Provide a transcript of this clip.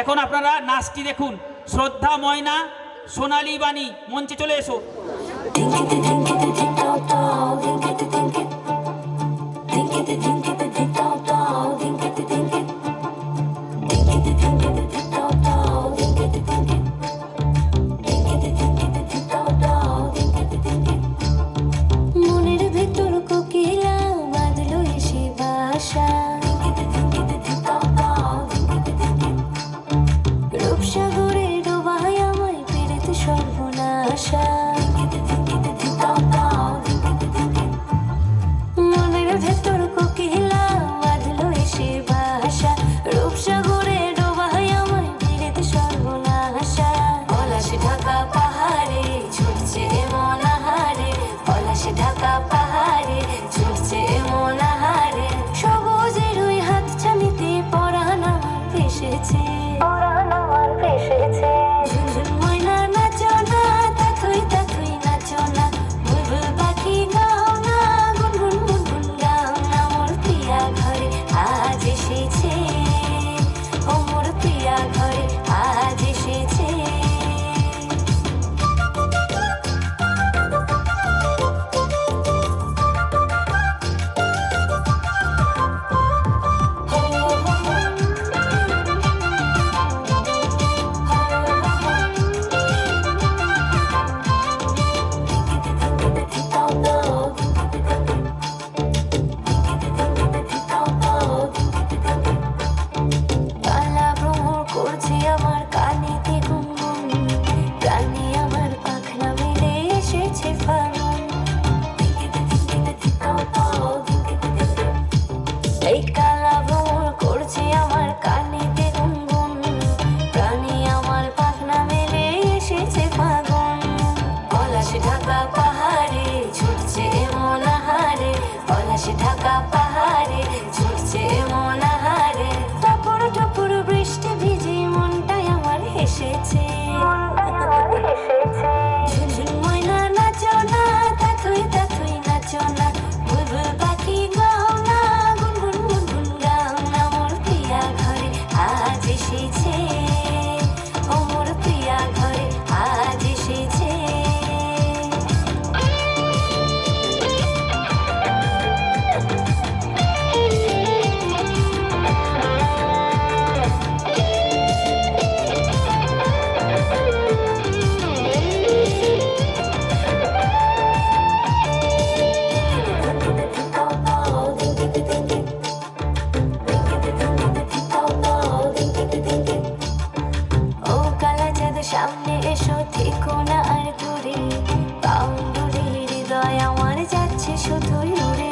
এখন আপনারা নাচটি দেখুন শ্রদ্ধা ময়না সোনালি বাণী মঞ্চে চলে এসো Thank you. ঢাকা পাহাড়ে ছুটছে এমন হারে পলাশে ঢাকা ঠিকোনা থেকো না আর দূরে পাউন্ডুরে হৃদয় আমার যাচ্ছে শুধু উড়ে